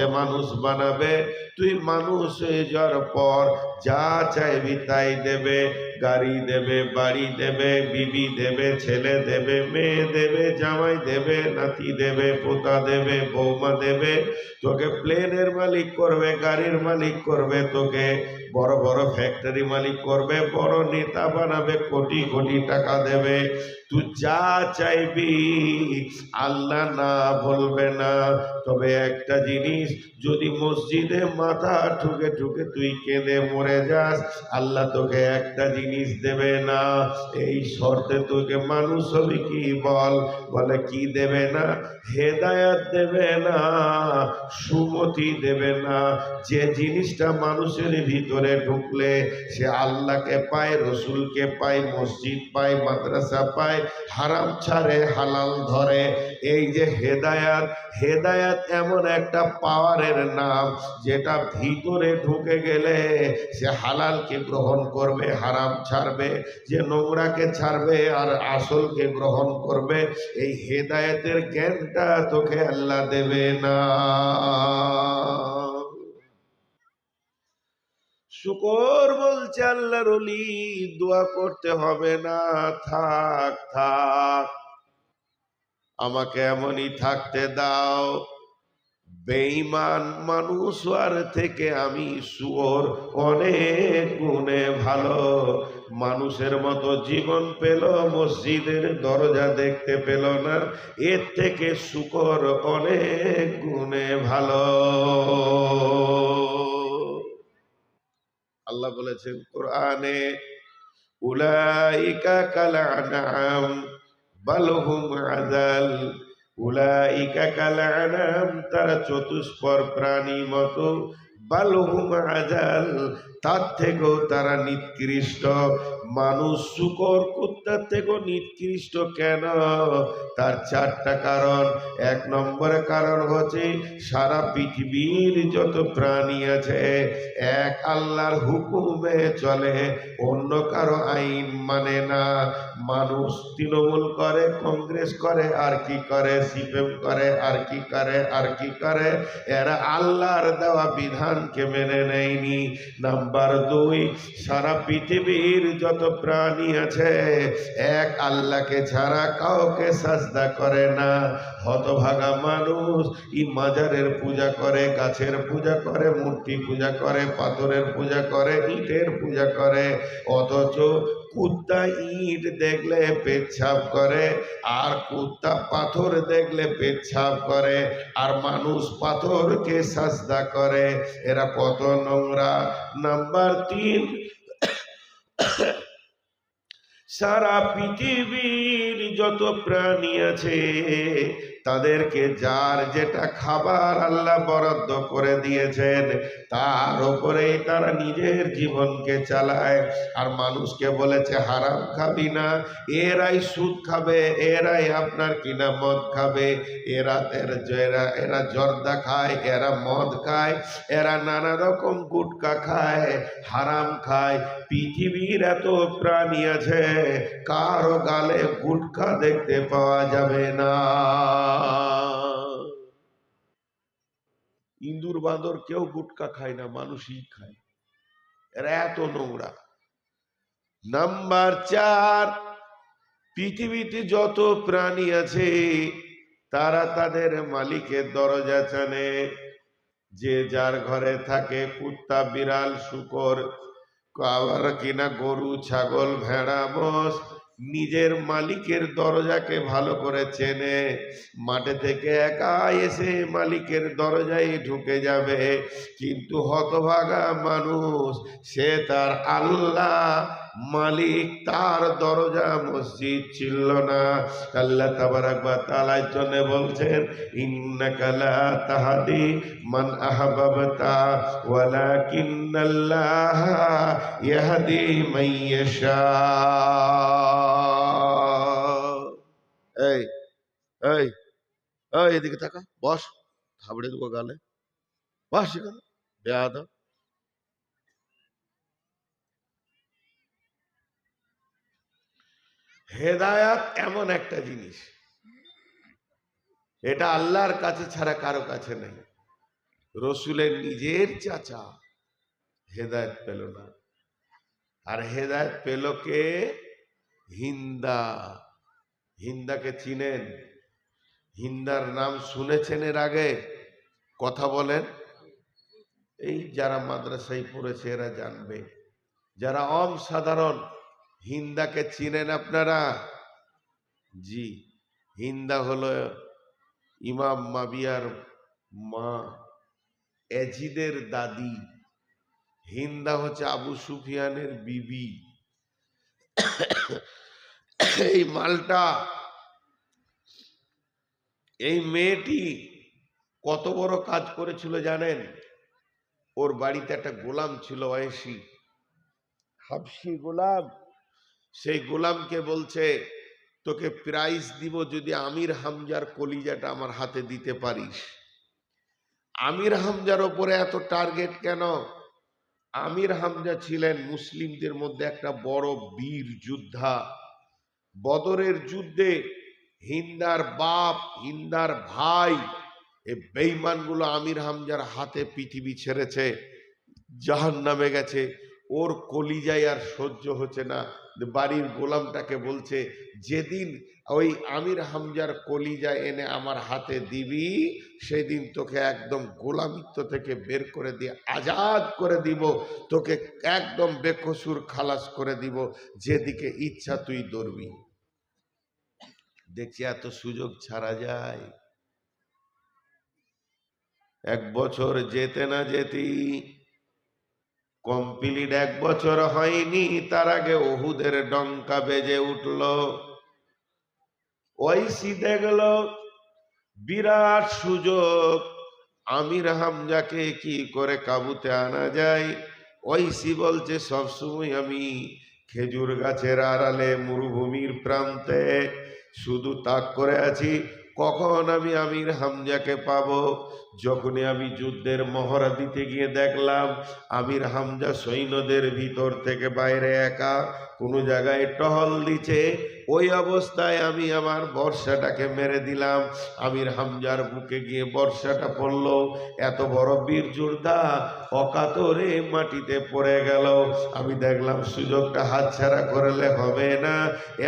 শর্তে মানুষ বানাবে। তুই মানুষ হয়ে যাওয়ার পর যা চাইবি তাই দেবে। গাড়ি দেবে, বাড়ি দেবে, বিবি দেবে, ছেলে দেবে, মেয়ে দেবে, জামাই দেবে, নাতি দেবে, পোতা দেবে, বৌমা দেবে, তোকে প্লেনের মালিক করবে, গাড়ির মালিক করবে, তোকে বড় বড় ফ্যাক্টরি মালিক করবে, বড় নেতা বানাবে, কোটি কোটি টাকা দেবে। তুই যা চাইবি, আল্লাহ না বলবে না। তবে একটা জিনিস, যদি মসজিদে মাথা ঠুকে ঠুকে তুই কেঁদে মরে যাস, আল্লাহ তোকে একটা জিনিস দেবে না। এই শর্তে তোকে মানুষ হবে কি বল? বলে, কি দেবে না? হেদায়াত দেবে না, সুমতি দেবে না। যে জিনিসটা মানুষের ভিতরে ঢুকলে, সে আল্লাহকে পায়, রসুলকে পায়, মসজিদ পায়, মাদ্রাসা পায়, হারাম ছাড়ে, হালাল ধরে। এই যে হেদায়াত হেদায়াত এমন একটা পাওয়ারের নাম, যেটা ভিতরে ঢুকে গেলে সে হালালকে গ্রহণ করবে, হারাম ছাড়বে, যে নোংরাকে ছাড়বে আর আসলকে গ্রহণ করবে, এই হেদায়েতের জ্ঞানটা তোকে আল্লাহ দেবে না। শুকর বলছে আল্লাহর অলি দোয়া করতে হবে না, থাক থাক। আমাকে এমনই থাকতে দাও। বেঈমান মানুষ আর থেকে আমি শুয়োর অনেক গুণে ভালো। মানুষের মতো জীবন পেল, মসজিদের দরজা দেখতে পেল না। এর থেকে শুকর অনেক গুণে ভালো। আল্লাহ বলেছেন, কোরআনে উলাইকা কাল নাম বাল হুম আযাল তারা চতুষ্পর প্রাণী মতো। বালহুম আজাল তার থেকেও তারা নিকৃষ্ট। মানুষ শুকর কুত্তার থেকেও নিকৃষ্ট কেন? তার চারটা কারণ। এক নম্বরে কারণ হচ্ছে সারা পৃথিবীর যত প্রাণী আছে, এক আল্লাহর হুকুমে চলে, অন্য কারও আইন মানে না। মানুষ তৃণমূল করে, কংগ্রেস করে, আর কি করে? সিপিএম করে, আর কি করে, আর কি করে? এরা আল্লাহর দেওয়া বিধানকে মেনে নেয়নি। নাম্বার দুই, সারা পৃথিবীর যত প্রাণী আছে, এক আল্লাহকে ছাড়া কাউকে সাজদা করে না। হতভাগা মানুষ ই মাজারের পূজা করে, গাছের পূজা করে, মূর্তি পূজা করে, পাথরের পূজা করে, ইটের পূজা করে। অথচ কুত্তা ইট দেখলে পেচ্ছাপ করে, আর কুত্তা পাথর দেখলে পেচ্ছাপ করে, আর মানুষ পাথরকে সাজদা করে। এরা কত নোংরা। নাম্বার তিন, সারা পৃথিবীর যত প্রাণী আছে তাদেরকে যার যেটা খাবার আল্লাহ বরাদ্দ করে দিয়েছেন, তার উপরেই তারা নিজের জীবনকে চালায়। আর মানুষকে বলেছে, হারাম খাবি না, এরাই সুদ খাবে, এরাই আপনার কিনা মদ খাবে। এর- এরা এরা জর্দা খায়, এরা মদ খায়, এরা নানা রকম গুটকা খায়, হারাম খায় পৃথিবীর এত প্রাণী আছে, কারও গালে গুটকা দেখতে পাওয়া যাবে না। ইন্দুর বাঁদর কেউ গুটকা খায় না, মানুষই খায়। এরা এত নোংরা। নাম্বার চার, পৃথিবীতে যত প্রাণী আছে, তারা তাদের মালিকের দরজা চানে যে যার ঘরে থাকে কুত্তা, বিড়াল, শুকর আবার কিনা গরু ছাগল ভেড়া মোষ নিজের মালিকের দরজাকে ভালো করে চেনে। মাঠে থেকে একা এসে মালিকের দরজায় ঢুকে যাবে। কিন্তু হতভাগা মানুষ, সে তার আল্লাহ, মালিক, তার দরজা মসজিদ ছিল না। আল্লাহ তাবারাক ওয়া তাআলার জন্য বলছেন, ইন্নাকা লা তাহদি মান আহবাবতা, ওয়ালাকিন্নাল্লাহ ইয়াহদি মান ইয়াশা এই এই এই, এদিকে তাকা বস, থাবড়ে দেবো গালে। বস এখানে, বেয়াদব। হেদায়াত এমন একটা জিনিস, এটা আল্লাহর কাছে ছাড়া কারও কাছে নেই। রসুলের নিজের চাচা হেদায়ত পেল না। আর হেদায়ত পেল কে? হিন্দা। হিন্দাকে চিনেন। হিন্দার নাম শুনেছেন এর আগে? কথা বলেন। এই যারা মাদ্রাসায় পড়েছে, এরা জানবে। যারা অম সাধারণ হিন্দাকে চিনেন আপনারা? জি, হিন্দা হলো ইমাম মাবিয়ার মা এজিদের দাদি। হিন্দা হচ্ছে আবু সুফিয়ানের বিবি। এই মালটা এই মেয়েটি কত বড় কাজ করেছিল জানেন? ওর বাড়িতে একটা গোলাম ছিল ওয়েসি হাবসি গোলাম? সেই গোলামকে বলছে তোকে প্রাইজ দিব যদি আমির হামজার কলিজাটা আমার হাতে দিতে পারিস। আমির হামজার ওপরে এত টার্গেট কেন? আমির হামজা ছিলেন মুসলিমদের মধ্যে একটা বড় বীর যোদ্ধা। বদরের যুদ্ধে হিন্দার বাপ, হিন্দার ভাই, এই বেইমানগুলো আমির হামজার হাতে পৃথিবী ছেড়েছে জাহান নামে গেছে। ওর কলিজায় আর সহ্য হচ্ছে না। বাড়ির গোলামটাকে বলছে, যেদিন ওই আমির হামজার কলিজা এনে আমার হাতে দিবি, সেদিন তোকে একদম গোলামিত্ব থেকে বের করে দিয়ে আজাদ করে দিব। তোকে একদম বেকসুর খালাস করে দিব। যেদিকে ইচ্ছা তুই দৌড়বি দেখছি এত সুযোগ ছাড়া যায়। এক বছর যেতে না যেতি কমপ্লিট এক বছর হয়নি, তার আগে ওহুদের ডঙ্কা বেজে উঠল। ওইসি দেখল, বিরাট সুযোগ। আমির হামজাকে কি করে কাবুতে আনা যায়? ওইসি বলছে, সবসময় আমি খেজুর গাছের আড়ালে মরুভূমির প্রান্তে শুধু তাক করে আছি, কখন আমি আমির হামজাকে পাব? যখনই আমি যুদ্ধের মহড়া দিতে গিয়ে দেখলাম, আমির হামজা সৈন্যদের ভিতর থেকে বাইরে একা, কোনো জায়গায় টহল দিছে, ওই অবস্থায় আমি আমার বর্ষাটাকে মেরে দিলাম। আমির হামজার বুকে গিয়ে বর্ষাটা পড়ল। এত বড় বীর যোদ্ধা অকাতরে মাটিতে পড়ে গেল। আমি দেখলাম সুযোগটা হাতছাড়া করলে হবে না।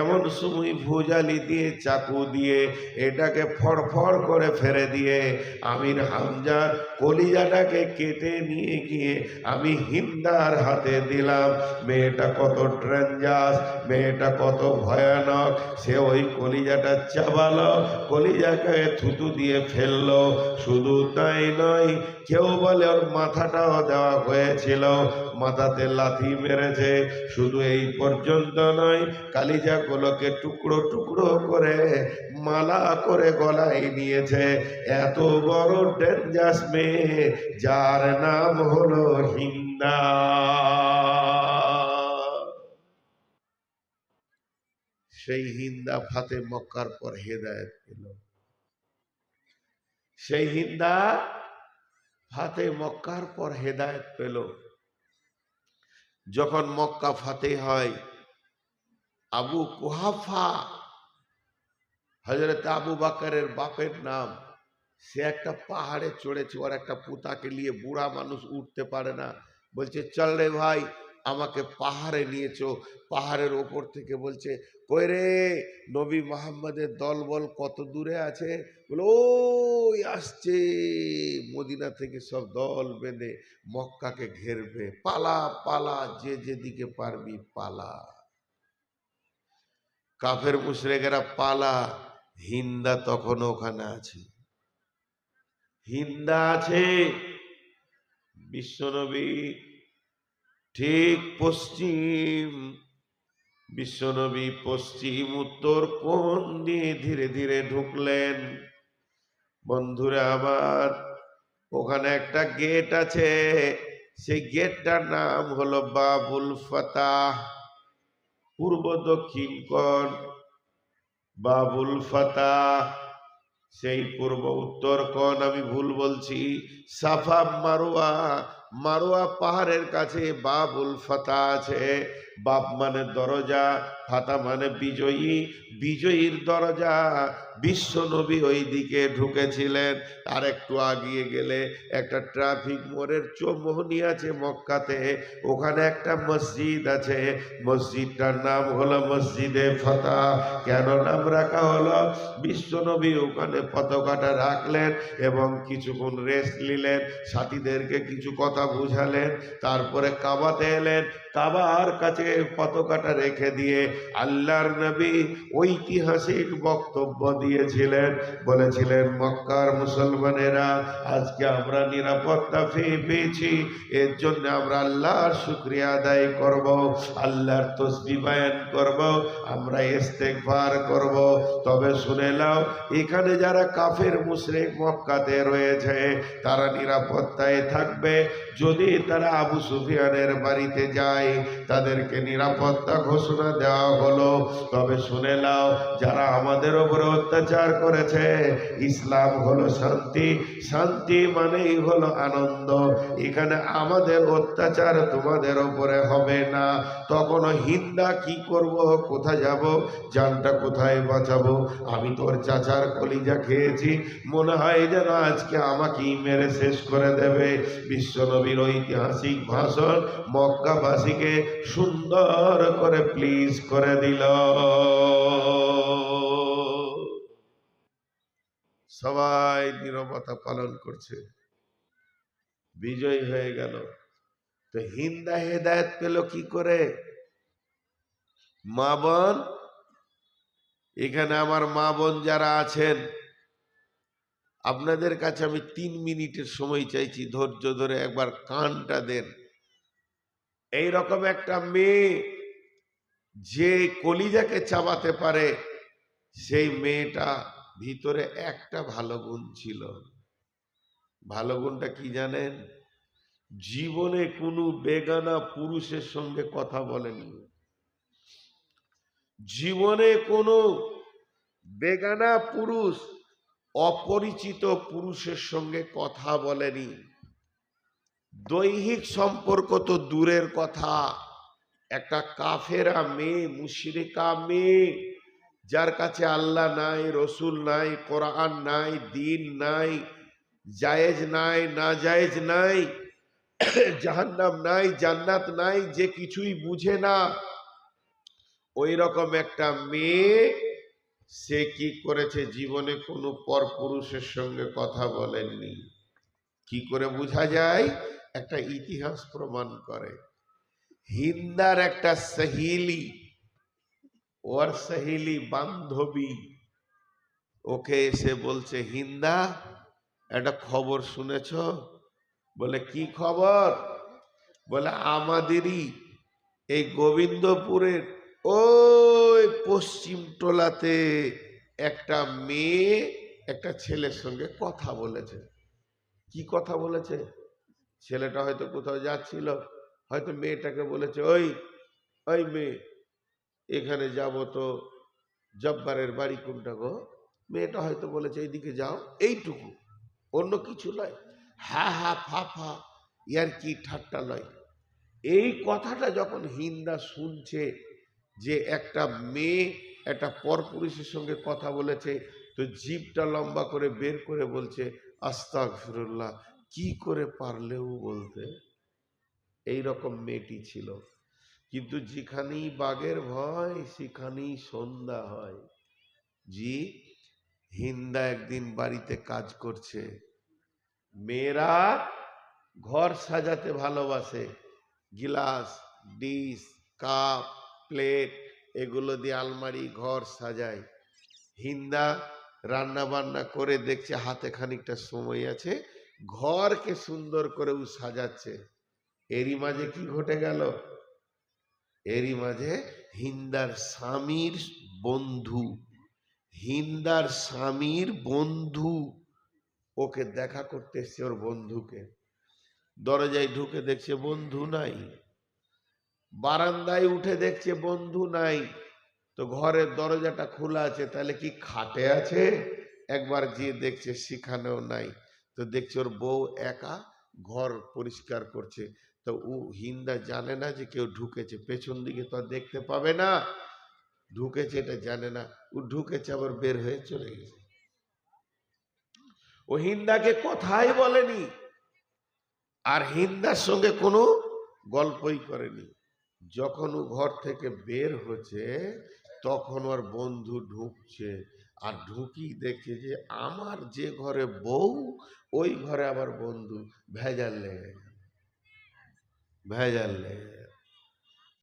এমন সময় ভুজালি দিয়ে চাকু দিয়ে এটাকে ফড়ফড় করে ফেরে দিয়ে আমির হামজা কলিজাটাকে কেটে নিয়ে গিয়ে আমি হিন্দার হাতে দিলাম। মেয়েটা কত ট্রেঞ্জাস মেয়েটা কত ভয়ানক। সে ওই কলিজাটা চাবালো, কলিজাকে থুতু দিয়ে ফেলল। শুধু তাই নয়, কেউ বলে ওর মাথাটাও দেওয়া হয়েছিল। মাথাতে লাথি মেরেছে। শুধু এই পর্যন্ত নয়, কালিজাগুলোকে টুকরো টুকরো করে, মালা করে গলায় নিয়েছে। এত বড় ডেঞ্জাস মেয়ে, যার নাম হলো হিন্দা। সেই হিন্দা ফাতে মক্কার পর হেদায়ত পেল। সেই হিন্দা ফাতে মক্কার পর হেদায়ত পেল। যখন মক্কা ফাতে হয়, আবু কুহাফা হজরত আবু বাকারের বাপের নাম, সে একটা পাহাড়ে চড়েছে। ওর একটা পুতাকে নিয়ে বুড়া মানুষ উঠতে পারে না। বলছে, চল রে ভাই আমাকে পাহাড়ে নিয়েছো পাহাড়ের ওপর থেকে বলছে, কই রে, নবী মোহাম্মদের দলবল কত দূরে আছে? বলে, ওই আসছে। মদিনা থেকে সব দল বেঁধে মক্কাকে ঘেরবে। পালা পালা, যে যেদিকে পারবি পালা। কাফের মুশরেকেরা পালা, হিন্দা তখন ওখানে আছে। হিন্দা আছে। বিশ্বনবী ঠিক পশ্চিম বিশ্বনবী পশ্চিম, উত্তর কোন দিয়ে ধীরে ধীরে ঢুকলেন? বন্ধুরা আমার ওখানে একটা গেট আছে। সেই গেটটার নাম হলো বাবুল ফাতাহ, পূর্ব দক্ষিণ কোণ। বাবুল ফাতাহ, সেই পূর্ব উত্তর কোণ, আমি ভুল বলছি। সাফা মারোয়া মারোয়া পাহাড়ের কাছে বাবুল ফাতা আছে। বাপ মানে দরজা ফাতা মানে বিজয়ী, বিজয়ীর দরজা। বিশ্ব নবী ওই দিকে ঢুকেছিলেন। আর একটু আগিয়ে গেলে একটা ট্রাফিক মোড়ের চৌমোহনী আছে মক্কাতে। ওখানে একটা মসজিদ আছে। মসজিদটার নাম হলো মসজিদে ফাতা। কেন নাম রাখা হলো? বিশ্বনবী ওখানে পতাকাটা রাখলেন এবং কিছুক্ষণ রেস্ট নিলেন। সাথীদেরকে কিছু কথা বুঝালেন। তারপরে কাবাতে এলেন। কাবার কাছে পতাকাটা রেখে দিয়ে আল্লাহর নবী ঐতিহাসিক বক্তব্য দিয়েছিলেন, বলেছিলেন, মক্কার মুসলমানেরা, আজকে আমরা নিরাপত্তা পেয়ে পেয়েছি, এর জন্য আমরা আল্লাহর শুক্রিয়া আদায় করব, আল্লাহর তসবি বায়ান করব, আমরা ইস্তেগফার করব। তবে শুনে নাও, এখানে যারা কাফের, মুশরিক মক্কাতে রয়েছে, তারা নিরাপত্তায় থাকবে। যদি তারা আবু সুফিয়ানের বাড়িতে যায়, তাদেরকে নিরাপত্তা ঘোষণা দেওয়া হলো। তবে শুনে নাও, যারা আমাদের উপরে অত্যাচার করেছে, ইসলাম হলো শান্তি। শান্তি মানেই হলো আনন্দ। এখানে আমাদের অত্যাচার তোমাদের উপরে হবে না। তখন হিন্দা কি করব? কোথায় যাব? জানটা কোথায় বাঁচাবো? আমি তোর চাচার কলিজা খেয়েছি। মনে হয় যেন আজকে আমাকেই মেরে শেষ করে দেবে। বিশ্বনবীর ঐতিহাসিক ভাষণ মক্কাবাসীকে সুন্দর করে প্লিজ করে দিল। সবাই নিরবতা পালন করছে। বিজয় হয়ে গেল। তো হিন্দা হেদায়ত পেল কি করে? মা বোন, এখানে আমার মা বোন যারা আছেন, আপনাদের কাছে আমি তিন মিনিটের সময় চাইছি, ধৈর্য ধরে একবার কানটা দেন। এই রকম একটা মেয়ে যে কলিজাকে চাবাতে পারে, সেই মেয়েটা ভিতরে একটা ভালো গুণ ছিল। ভালো গুণটা কি জানেন? জীবনে কোনো বেগানা পুরুষের সঙ্গে কথা বলেনি। জীবনে কোনো বেগানা পুরুষ অপরিচিত পুরুষের সঙ্গে কথা বলেনি। দৈহিক সম্পর্ক তো দূরের কথা। একটা কাফেরা মেয়ে, মুশরিকা মেয়ে, যার কাছে আল্লাহ নাই, রসুল নাই, কোরআন নাই, দিন নাই, জায়েজ নাই, না জায়েজ নাই, জাহান্নাম নাই, জান্নাত নাই, যে কিছুই বুঝে না, ওই রকম একটা মেয়ে, সে কি করেছে জীবনে কোনো পর পুরুষের সঙ্গে কথা বলেননি? কি করে বোঝা যায়? একটা ইতিহাস প্রমাণ করে। হিন্দার একটা সহিলি, ওর সহিলি বান্ধবী, ওকে এসে বলছে, হিন্দা, একটা খবর শুনেছ? বলে, কি খবর? বলে, আমাদেরই এই গোবিন্দপুরের ওই পশ্চিম টোলাতে একটা মেয়ে, একটা ছেলের সঙ্গে কথা বলেছে। কি কথা বলেছে? ছেলেটা হয়তো কোথাও যাচ্ছিল। হয়তো মেয়েটাকে বলেছে, ওই ওই মেয়ে, এখানে যাব তো জব্বারের বাড়ি কোনটা গো? মেয়েটা হয়তো বলেছে, এইদিকে যাও, এইটুকু, অন্য কিছু নয়। হা হা, ফা ফা, ইয়ার কি ঠাট্টা নয় এই কথাটা যখন হিন্দা শুনছে যে একটা মেয়ে একটা পরপুরুষের সঙ্গে কথা বলেছে, তো জিভটা লম্বা করে বের করে বলছে আস্তাক ফিরুল্লাহ কি করে পারলেও বলতে? এই রকম মেয়েটি ছিল। কিন্তু যেখানেই বাঘের ভয়, সেখানেই সন্ধ্যা হয়। জি, হিন্দা একদিন বাড়িতে কাজ করছে। মেয়েরা ঘর সাজাতে ভালোবাসে। গিলাস, ডিশ, কাপ, প্লেট, এগুলো দিয়ে আলমারি, ঘর সাজায়। হিন্দা রান্না বান্না করে দেখছে হাতে খানিকটা সময় আছে। ঘরকে সুন্দর করে ও সাজাচ্ছে। এরই মাঝে কি ঘটে গেল? এরই মাঝে হিন্দার স্বামীর বন্ধু, হিন্দার স্বামীর বন্ধু ওকে দেখা করতে এসছে ওর বন্ধুকে। দরজায় ঢুকে দেখছে বন্ধু নাই, বারান্দায় উঠে দেখছে বন্ধু নাই। তো ঘরের দরজাটা খোলা আছে, তাহলে কি খাটে আছে? একবার গিয়ে দেখছে সেখানেও নাই। তো দেখছে ওর বউ একা ঘর পরিষ্কার করছে। তো ও হিন্দা জানে না যে কেউ ঢুকেছে, পেছন দিকে তো আর দেখতে পাবে না। ঢুকেছে এটা জানে না, ও ঢুকেছে আবার বের হয়ে চলে গেছে। ও হিন্দাকে কথাই বলেনি, আর হিন্দার সঙ্গে কোনো গল্পই করেনি। যখন ও ঘর থেকে বের হচ্ছে, তখন ওর বন্ধু ঢুকছে, আর ঢুকি দেখছে যে আমার যে ঘরে বউ, ওই ঘরে আবার বন্ধু, ভেজাল লেগে গেল। ভেজাল লেগে গেল।